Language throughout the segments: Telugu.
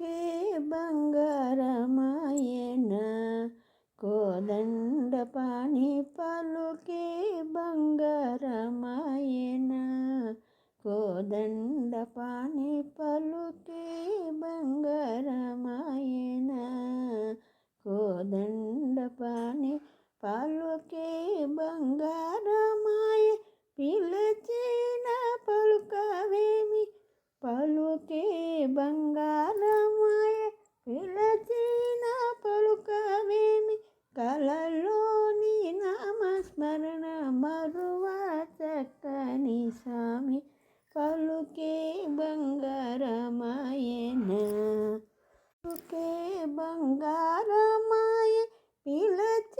పలుకే బంగారమాయన కోదండ పాని పలుకే బంగారమాయన కోదండ పా కలలోని నామస్మరణ మరువా చక్కని స్వామి. పలుకే బంగారమాయన పలుకే బంగారమాయ పిలచ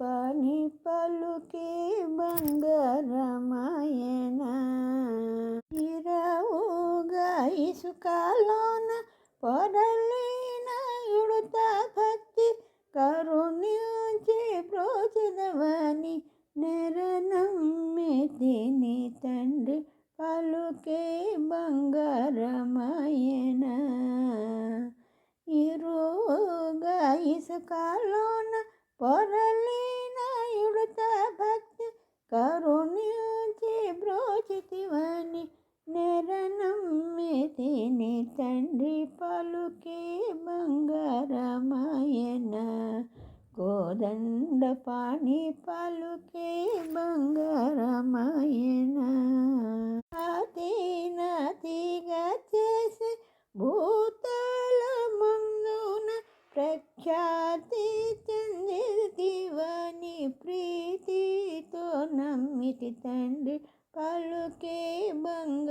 పని పలుకే బంగారమాయన. ఇరవుగా ఇసుకలోన పొరలిన ఉడుత భక్తి కరుణించి ప్రోచదవని నెరనమ్మి తిని తండ్రి పలుకే బంగారమాయన. ఇరుగా ఇసుకలోన పొర పలుకే బంగారమాయన కోదండ పాణి పలుకే బంగారమాయన. అతీనతిగా చేసే భూతాల మందున ప్రఖ్యాతి చెందితివని ప్రీతితో నమ్మితి తండ్రి పలుకే బంగారమాయనా.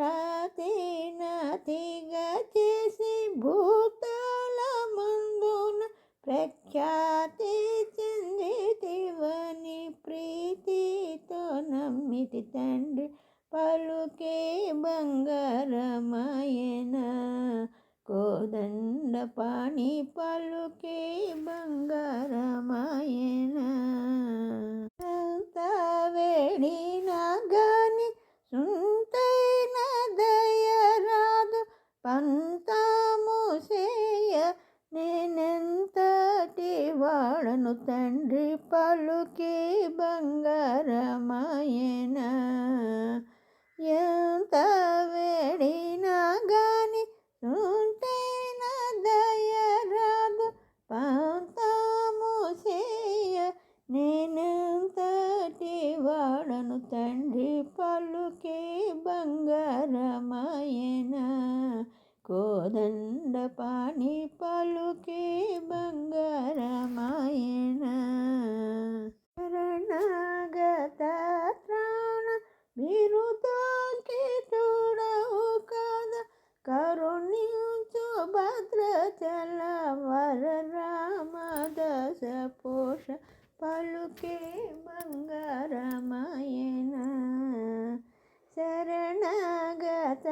రాతి నతిగా చేసి భూతాల ముందున ప్రఖ్యాతి చెందితివని ప్రీతితో నమ్మితి తండ్రి పలుకే బంగారమాయన. కోదండ పాణి పలుకే బంగారమాయన. ఎంత వాడను తండ్రి పలుకి బంగారమాయన. ఎంత వేడినా గాని దయ దయరాదు పంతాము సేయ నేనెంతటి వాడను తండ్రి పలుకి బంగారమాయన. కోదండ పాణి పలుకే బిరుదాకి కాదా కాద కరుణించు భద్రచల వర రామ దశ పోష పలుకే బంగారమాయన. శరణాగత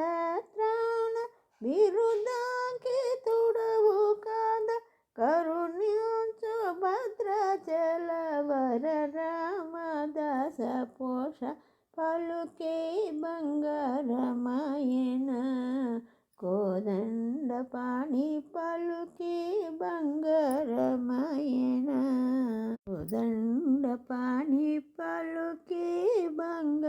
త్రాణ బిరుదాకి తోడవు కాద కరుణించు భద్రచల వర రామ దశ పోష పలుకే బంగారమాయన కోదండ పాణి పలుకే బంగారమాయన కోదండ పాణి పలుకే బంగారమాయనా.